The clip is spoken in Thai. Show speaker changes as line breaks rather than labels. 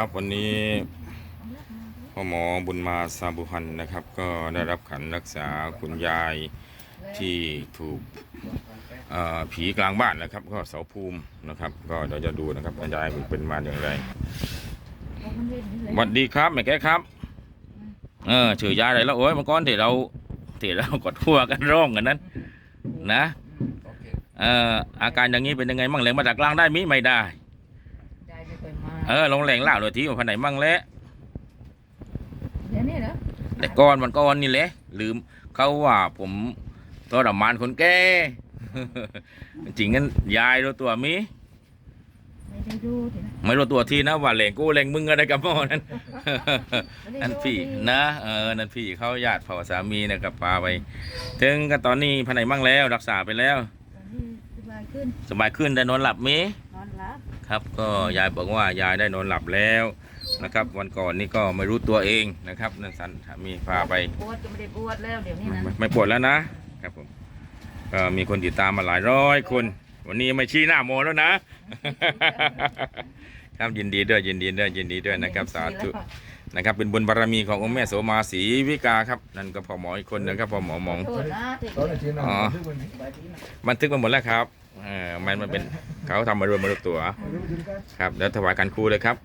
ครับวันนี้พ่อหมอบุญมาซาบุฮันนะครับ ก็ได้รับขันรักษาคุณยายที่ถูกผีกลางบ้านนะครับ ก็เสาภูมินะครับ ก็เดี๋ยวจะดูนะครับว่ายายเป็นมาอย่างไรสวัสดีครับแม่แกครับเออชื่อยายอะไรแล้วโอ้ยเมื่อก่อนที่เราที่เรากดทั่วกันร้องกันนั้น นะเอ่ออาการอย่างนี้เป็นยังไงมั่งแหลงมาจากกลางได้มิไม่ได้
เคยมา
เออลงแหล่งล่าหน่อยทีว่าพันไหนมั่งแล้ว
เดี๋ยวนี้เหรอ
แต่ก่อนมันก่อนนี่แหละลืมเขาว่าผมทรมานคนแก่ จริงงั้นยายรู้ตัวมี
ไม่ได้ดูทีนะ
ไม่รู้ตัวทีนะว่าแหล่งกูแหล่งมึงอะไรกับพ่อนั้นนั่นพี่นะเออนั่นพี่เขาญาติพ่อสามีนะครับพาไป ถึงกันตอนนี้พันไหนมั่งแล้วรักษาไปแล้ว
ตอนนี้สบายขึ้น
สบายขึ้นได้นอนหลับมี
นอนหลับ
ครับ ก็ยายบอกว่ายายได้นอนหลับแล้วนะครับ วันก่อนนี่ก็ไม่รู้ตัวเองนะครับนั่นสันสามีพาไป
ปวดก็ไม่ได้ปวดแล้วเดี๋ยวนี้นะ
ไม่ไม่ปวดแล้วนะครับผมก็มีคนติดตามมาหลายร้อยคน วันนี้ไม่ชี้หน้าโมแล้วนะ ครับยินดีด้วยยินดีด้วยยินดีด้วยนะครับ สาธุนะครับเป็นบุญบารมีขององค์แม่โสมาศรีวิกาครับนั่นก็พอหมออีกคนนะครับพอหมอมอง
โทษนะที่
ตอนนี้ที่นั่ง
อ๋อ
ทึกวันนี้
บันทึกมาหมดแล้วครับเออมันมันเป็น เขาทำมารวมมารูปตัวครับ แล้วถวายการครูเลยครับ